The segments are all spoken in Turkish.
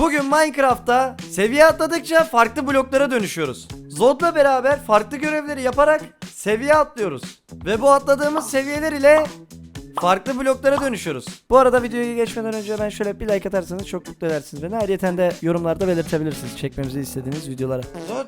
Bugün Minecraft'ta seviye atladıkça farklı bloklara dönüşüyoruz. Zod'la beraber farklı görevleri yaparak seviye atlıyoruz. Ve bu atladığımız seviyeler ile farklı bloklara dönüşüyoruz. Bu arada videoya geçmeden önce ben şöyle bir like atarsanız çok mutlu edersiniz beni. Ayrıca de yorumlarda belirtebilirsiniz çekmemizi istediğiniz videolara. Zod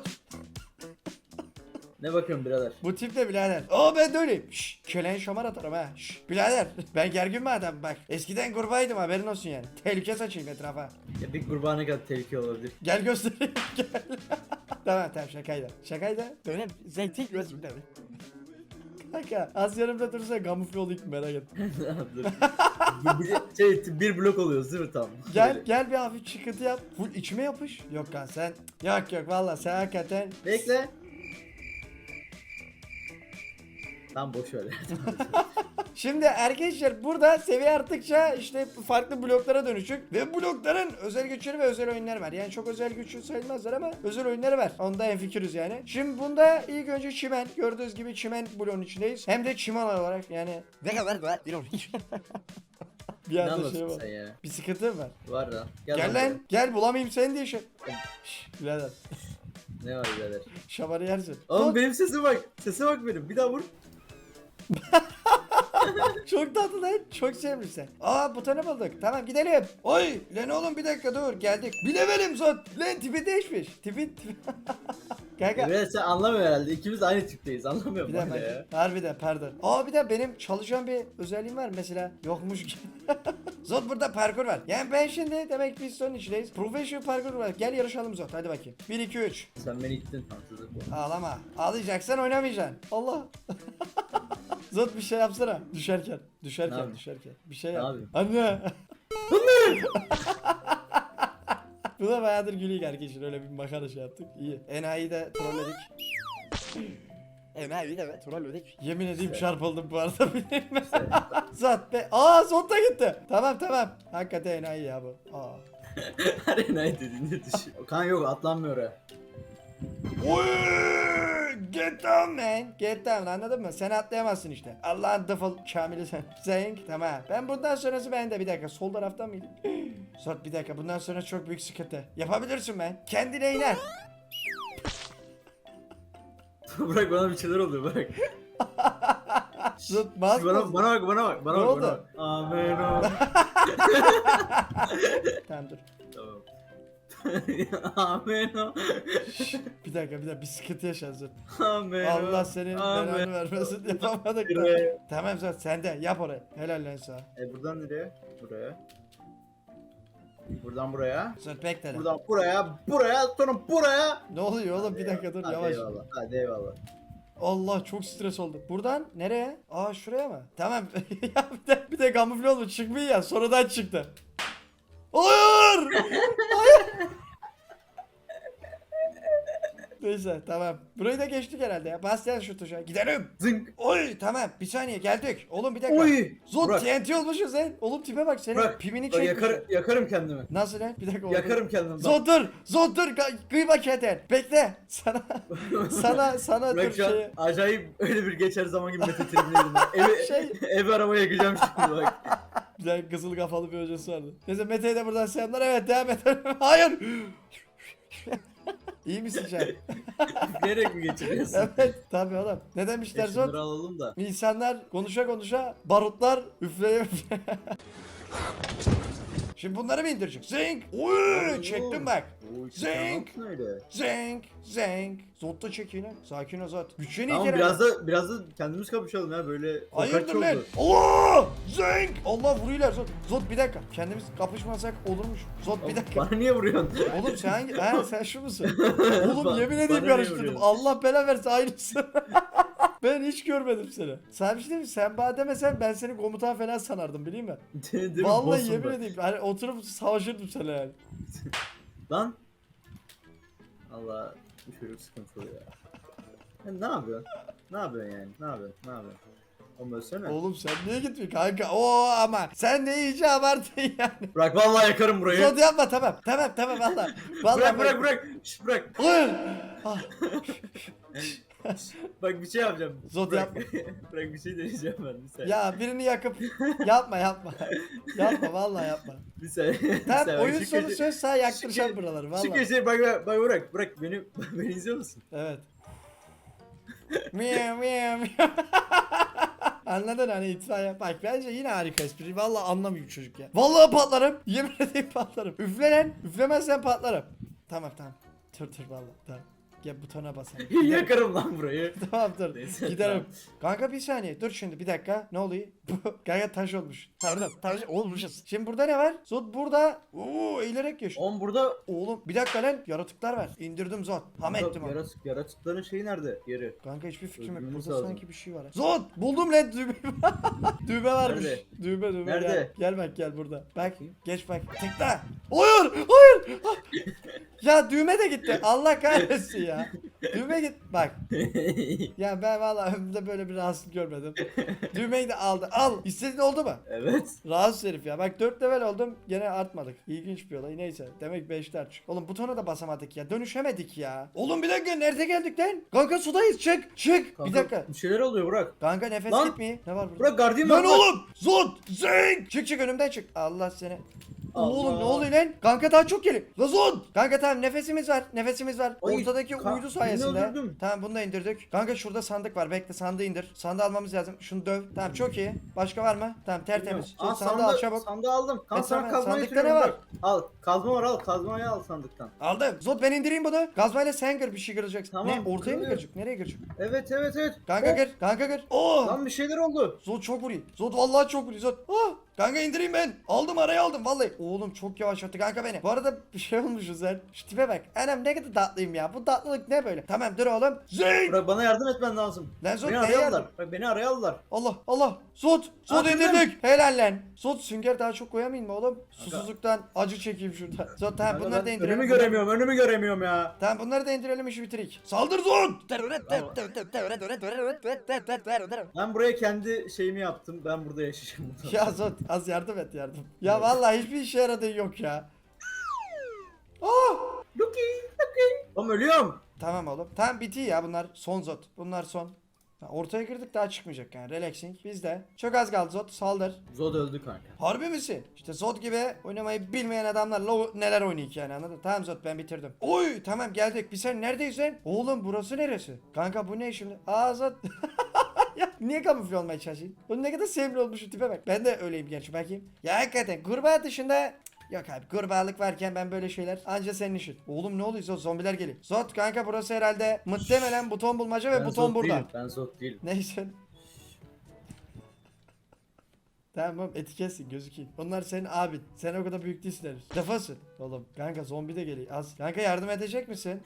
Ne bakıyorsun birader? bu tip de birader. Aa ben de öyleyim. Şşş kölen şomar atarım ha. Şşş birader ben gergin bir adam bak. Eskiden kurbağaydım haberin olsun yani. Tehlike saçayım etrafa. Ya bir kurbağa ne kadar tehlikeli olabilir? Gel göstereyim gel. tamam tamam şakaydı. Şakaydı. Dönem zeytin gözümde. Kanka az yanımda durursa kamufle olayım merak etme. Dur. Bu- şey bir blok oluyoruz değil mi tam? Gel Böyle. gel bir hafif çıkıntı yap. Full içime yapış. Yok kan sen. Yok yok valla sen hakikaten. Bekle. Tam boş ver. Şimdi arkadaşlar burada seviye arttıkça işte farklı bloklara dönüşük ve blokların özel güçleri ve özel oyunları var. Yani çok özel güçlü sayılmazlar ama özel oyunları var. Onda en fikiriz yani. Şimdi bunda ilk önce çimen. Gördüğünüz gibi çimen bloğun içindeyiz. Hem de çimen olarak yani. Ne kadar var? Bir. Bir anda şey var. ya? Bir sıkıntı mı var? Var lan. Gel, lan lan gel bulamayayım seni diye şey. Şşş, Birader. Ne var birader? şamarı yersin. Oğlum Tut. benim sese bak. Sese bak benim. Bir daha vur. Çok tatlı lan. Çok sevmişsin. Aa butonu bulduk. Tamam gidelim. Oy lan oğlum bir dakika dur geldik. Bir levelim son. Lan tipi değişmiş. Tipi tipi. Kanka. Birader sen anlamıyor herhalde. İkimiz aynı tipteyiz. Anlamıyor Bir de ya? Harbiden pardon. Aa bir de benim çalışacağım bir özelliğim var mesela. Yokmuş gibi. Zot burada parkur var. Yani ben şimdi demek ki biz sonun içindeyiz. Professional parkur var. Gel yarışalım Zot. Hadi bakayım. 1 2 3. Sen beni ittin haksızlık bu. Ağlama. Ağlayacaksan oynamayacaksın. Allah. Zot bir şey yapsana. Düşerken. Düşerken yapayım? düşerken. Bir şey yap. yapayım? Anne. Anne. Bu da bayağıdır gülüyor arkadaşlar. Öyle bir makara şey yaptık. İyi. Enayi de trolledik. Enayi de trolledik. Yemin edeyim çarpıldım bu arada. İşte. Zot be. Aa Zot da gitti. Tamam tamam. Hakikaten enayi ya bu. Aa. Her enayi dediğinde düşüyor. Kan yok atlanmıyor oraya. Oy, Get down man. Get down anladın mı? Sen atlayamazsın işte. Allah'ın defol kamili sen. Zeng tamam. Ben bundan sonrası bende bir dakika. Sol taraftan mıydı? Zot bir dakika. Bundan sonra çok büyük sıkıntı. Yapabilirsin ben. Kendine iner. bırak bana bir şeyler oluyor bırak. Zot bas bana, bana bak bana bak bana Ne bak. oldu? Bana bak. Amen. Tamam dur. Tamam. Amen o. Bir dakika bir dakika. Bir sıkıntı yaşar Zot. Amen o. Allah senin belanı vermesin. Yapamadık da. Tamam sen de yap orayı. Helal lan sana. E buradan nereye? Buraya. Buradan buraya. Lan. Buradan buraya. Buraya. Sonra buraya. Ne oluyor oğlum bir dakika dur Hadi yavaş. eyvallah. Hadi eyvallah. Allah çok stres oldum. Buradan nereye? Aa şuraya mı? Tamam. ya bir de, bir de kamufle oldu. Çıkmıyor ya. Sonradan çıktı. Hayır! Hayır! Neyse tamam. Burayı da geçtik herhalde ya. Bas ya şu tuşa. Gidelim. Zınk. Oy tamam. Bir saniye geldik. Oğlum bir dakika. Oy. Zot Burak. TNT olmuşuz lan. Oğlum tipe bak senin Bırak. pimini çekmiş. yakar, yakarım kendimi. Nasıl lan? Bir dakika. oldu. Yakarım kendimi. Zot dur. Zot dur. Kı- Kıyma keten. Bekle. Sana sana sana dur Bırak an şeyi. acayip öyle bir geçer zaman gibi Terim'leydim. ben. Evi, Şey- evi aramaya yakacağım şimdi bak. Tane kızıl kafalı bir hocası vardı. Neyse Mete'ye de buradan selamlar. Evet devam edelim. Hayır. İyi misin sen? Nereye mi geçiriyorsun? evet tabii oğlum. Ne demişler E, şunları alalım da. İnsanlar konuşa konuşa barutlar üfleye üfleye. Şimdi bunları mı indirecek? Zing! Uy, çektim bak. Zing! Zing! Zing! Zot da çekin ha. Sakin ol Zot. Güçlü Tamam kere. biraz da biraz da kendimiz kapışalım ya böyle Hayırdır lan? Allah! Zing! Allah vuruyorlar Zot. Zot bir dakika. Kendimiz kapışmasak olurmuş. Zot bir dakika. Bana niye vuruyorsun? Oğlum sen hangi? Ha sen şu musun? Oğlum yemin edeyim vuruyorsun? Allah bela versin aynısın. ben hiç görmedim seni. Sen bir şey mi? Sen bana demesen ben seni komutan falan sanardım bileyim mi? Değil mi? Vallahi Boss'um yemin edeyim. Hani oturup savaşırdım sana yani. Lan. Allah bu çocuk sıkıntılı ya. ya. Ne yapıyorsun? Ne yapıyorsun yani? Ne yapıyorsun? Ne yapıyorsun? Ölsene. Oğlum sen niye gitmiyorsun kanka? Oo ama sen de iyice abarttın yani. Bırak vallahi yakarım burayı. Zod yapma tamam. Tamam tamam valla. Valla bırak bırak bırak. Şş, bırak. Hayır. Ah, Bak bir şey yapacağım. Zod bırak. bırak bir şey deneyeceğim ben bir saniye. Ya birini yakıp yapma yapma. yapma vallahi yapma. Bir saniye. bir Tamam saniye. oyun Şu sonu köşe- söz sağ yaktıracağım şu- buraları Şu vallahi. köşeye bak bak bak bırak bırak beni beni izliyor musun? Evet. Miyav miyav miyav. Anladın hani itfaiye. Bak bence yine harika espri. Vallahi anlamıyor çocuk ya. Vallahi patlarım. Yemin ederim patlarım. Üfle lan. Üflemezsen patlarım. Tamam tamam. Tır tır vallahi. Tamam. Gel butona basalım. Yakarım lan burayı. tamam dur. Neyse, Giderim. Kanka bir saniye. Dur şimdi bir dakika. Ne oluyor? Kanka taş olmuş. Pardon. Taş olmuşuz. Şimdi burada ne var? Zod burada. Oo eğilerek yaşıyor. Oğlum burada Oğlum bir dakika lan. Yaratıklar var. İndirdim Zod. Ham ettim onu. yaratık, yaratıkların şeyi nerede? Yeri. Kanka hiçbir fikrim yok. Öldürmemiz Burada lazım. sanki bir şey var. Zod! Buldum lan düğme. düğme varmış. Nerede? Düğme düğme Nerede? gel. Gel bak gel burada. Bak geç bak. Tıkla. Hayır! Hayır! Ah! Ya düğme de gitti. Allah kahretsin ya. Düğme git. Bak. Ya ben vallahi ömrümde böyle bir rahatsızlık görmedim. Düğmeyi de aldı. Al. İstediğin oldu mu? evet. Rahatsız herif ya. Bak 4 level oldum. Gene artmadık. İlginç bir olay. Neyse. Demek 5'ler çık. Oğlum butona da basamadık ya. Dönüşemedik ya. Oğlum bir dakika. Nerede geldik lan? Kanka sudayız. Çık. Çık. Kanka, bir dakika. Bir şeyler oluyor bırak. Kanka nefes Lan. gitmiyor. Ne var burada? Bırak gardiyan Lan oğlum. Zod. Zing. Çık çık önümden çık. Allah seni. Oğlum Allah. ne oluyor lan? Kanka daha çok geliyor. La Zod. Kanka tamam nefesimiz var. Nefesimiz var. Ay, Ortadaki ka- uydu sayesinde. öldürdüm. Tamam bunu da indirdik. Kanka şurada sandık var. Bekle sandığı indir. Sandığı almamız lazım. Şunu döv. Tamam çok iyi. Başka var mı? Tamam tertemiz. Aa, Şimdi sandığı al çabuk. Sandığı aldım. Kan E, sana tamam, kazmayı sandıkta ne var? bırak. Al. Kazma var al. Kazmayı al sandıktan. Aldım. Zod ben indireyim bunu. Gazmayla sen kır bir şey kıracaksın. Tamam, ne? Ortaya mı kırıyorum. Nereye kıracak? Evet evet evet. Kanka Oh, kır. Kanka kır. Oo. Lan bir şeyler oldu. Zod çok vuruyor. Zod vallahi çok vuruyor. Zod. Ah. Kanka indireyim ben. Aldım araya aldım vallahi. Oğlum çok yavaş attı kanka beni. Bu arada bir şey olmuşuz sen. Şu tipe bak. Anam ne kadar tatlıyım ya. Bu tatlılık ne böyle? Tamam dur oğlum. Zing. Bırak bana yardım etmen lazım. Lan Zod Beni neye araya yardım? aldılar. Bak beni araya aldılar. Allah Allah. Zod. Zod Aa, indirdik. Helal lan. Zod sünger daha çok koyamayayım mı oğlum? Susuzluktan acı çekeyim şurada. Zod tamam Kanka bunları da ben indirelim. önümü göremiyorum. Önümü göremiyorum ya. Tamam bunları da indirelim işi bitirik. Saldır Zod. Ben buraya kendi şeyimi yaptım. Ben burada yaşayacağım. bundan sonra. Ya Zod az yardım et yardım. Ya vallahi hiçbir işe yaradığı yok ya. Ah! Lucky, Lucky. Oğlum ölüyorum. Tamam oğlum. Tamam bitti ya bunlar son Zod. Bunlar son. Ha, Ortaya girdik daha çıkmayacak yani. Relaxing. Bizde. Çok az kaldı Zod. Saldır. Zod öldü kanka. Harbi misin? İşte Zod gibi oynamayı bilmeyen adamlarla o- neler oynuyor ki yani anladın? Tamam Zod ben bitirdim. Oy tamam geldik. Biz sen neredeyiz lan? Oğlum burası neresi? Kanka bu ne şimdi? Aa Zod. niye kamufle olmaya çalışıyorsun? Bu ne kadar sevimli olmuş şu tipe bak. Ben de öyleyim gerçi bakayım. Ya hakikaten kurbağa dışında Yok abi kurbağalık varken ben böyle şeyler anca senin işin. Oğlum ne oluyor zombiler geliyor. Zod kanka burası herhalde muhtemelen buton bulmaca ve Ben buton burada. değilim, Ben Zod değilim. Neyse. Tamam etiketsin gözükeyim. Onlar senin abin. Sen o kadar büyük değilsin henüz. Defasın. Oğlum kanka zombi de geliyor. Az. Kanka yardım edecek misin?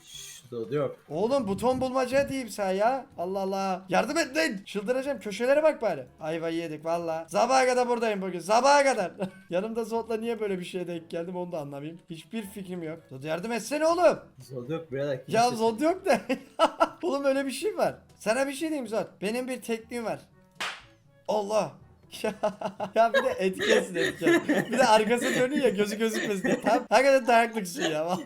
Zod yok. Oğlum buton bulmaca diyeyim sen ya. Allah Allah. Yardım et lan. Çıldıracağım. Köşelere bak bari. Ayvayı yedik valla. Sabaha kadar buradayım bugün. Sabaha kadar. Yanımda Zod'la niye böyle bir şeye denk geldim onu da anlamayayım. Hiçbir fikrim yok. Zod yardım etsene oğlum. Zod yok birader. Ya Zod yok da. Oğlum öyle bir şey var. Sana bir şey diyeyim Zod. Benim bir tekniğim var. Allah. ya bir de etiketsin etiket. Bir de arkası dönüyor ya gözü gözükmesin diye. Tam hakikaten dayaklısın ya.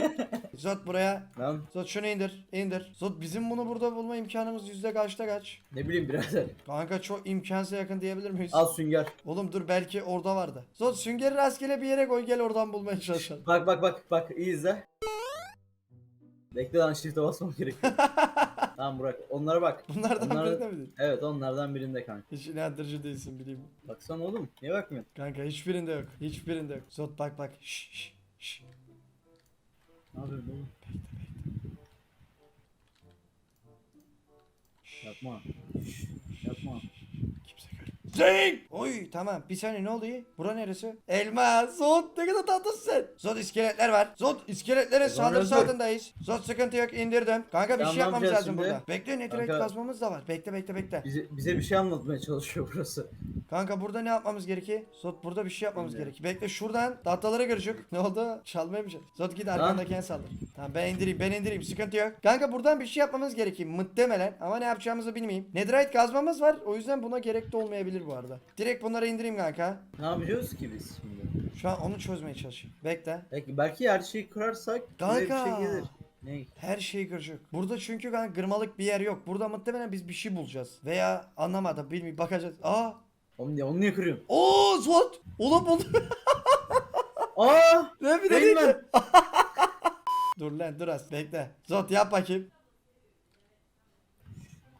Zod buraya. Lan Zod şunu indir. indir. Zod bizim bunu burada bulma imkanımız yüzde kaçta kaç? ne bileyim birader. Kanka çok imkansıza yakın diyebilir miyiz? Al sünger. Oğlum dur belki orada vardı. Zod süngeri rastgele bir yere koy gel oradan bulmaya çalışalım. Bak bak bak bak iyi izle. Bekle lan shift'e basmam gerekiyor. tamam Burak onlara bak. Bunlardan Onlar- birinde mi? değil? Evet onlardan birinde kanka. Hiç inandırıcı değilsin bileyim. Baksana oğlum niye bakmıyorsun? Kanka hiçbirinde yok. Hiçbirinde yok. Zot bak bak. Şş, şş, şş. Ne yapıyorsun oğlum? Yapma. Şşş, Yapma. Kimse görmüyor. Zing! Oy tamam bir saniye ne oluyor? Bura neresi? Elma. Zod ne kadar tatlısın sen. Zod iskeletler var. Zod iskeletlerin zaman saldırısı özür. altındayız. Zod sıkıntı yok indirdim. Kanka bir Tamam, şey ne yapmamız yapacağız lazım şimdi? burada. Bekle Kanka- kazmamız da var. Bekle bekle bekle. Bize, bize bir şey anlatmaya çalışıyor burası. Kanka burada ne yapmamız gerekiyor? Zod burada bir şey yapmamız Bilmiyorum. gerekiyor. Bekle şuradan tahtalara görecek. Ne oldu? Çalmaya mı çalışıyorsun? Zod git arkandakine saldır. Tamam ben indireyim ben indireyim sıkıntı yok. Kanka buradan bir şey yapmamız gerekiyor muhtemelen ama ne yapacağımızı bilmeyeyim. Netherite kazmamız var o yüzden buna gerek de olmayabilir bu arada. Direkt bunları indireyim kanka. Ne yapacağız ki biz şimdi? Şu an onu çözmeye çalışıyorum. Bekle. Belki, belki her şeyi kırarsak bize bir Kanka. şey gelir. Ne? Her şeyi kıracak. Burada çünkü kanka kırmalık bir yer yok. Burada muhtemelen biz bir şey bulacağız. Veya anlamadım bilmiyorum bakacağız. Aa! Onu niye, onu niye kırıyorsun? Oo Zod! Oğlum bunu. Aa! ne bir de Rain değil Man. mi? dur lan dur az bekle. Zod yap bakayım.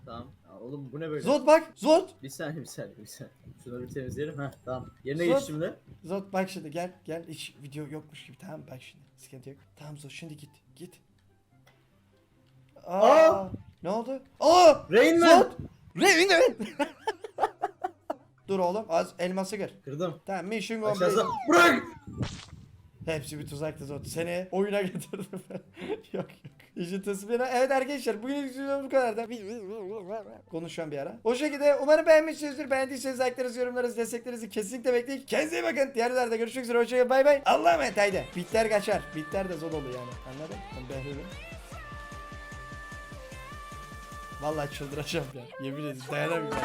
Tamam. Oğlum bu ne böyle? Zod bak. Zod. Bir saniye bir saniye bir saniye. Şunları bir temizleyelim. Ha tamam. Yerine Zor. geç şimdi. Zod bak şimdi gel gel hiç video yokmuş gibi tamam bak şimdi sıkıntı yok. Tamam Zod şimdi git git. Aa, Aa! ne oldu? Aa! Rain Man! Zod! Rain Man! Dur oğlum az elması kır. Kırdım. Tamam mission complete. Aşağısı. Bırak! Hepsi bir tuzaktı Zod. Seni oyuna getirdim. yok yok. İşin tasmini. Evet arkadaşlar bugün videomuz bu kadar da. Konuşuyorum bir ara. O şekilde umarım beğenmişsinizdir. Beğendiyseniz like'larınızı, yorumlarınızı, desteklerinizi kesinlikle bekleyin. Kendinize bakın. Diğer videolarda görüşmek üzere. Hoşçakalın. Bay bay. Allah'a emanet haydi. Bitler kaçar. Bitler de zor oluyor yani. Anladın? Ben Behlül'üm. Vallahi çıldıracağım ya. Yemin ederim dayanamıyorum.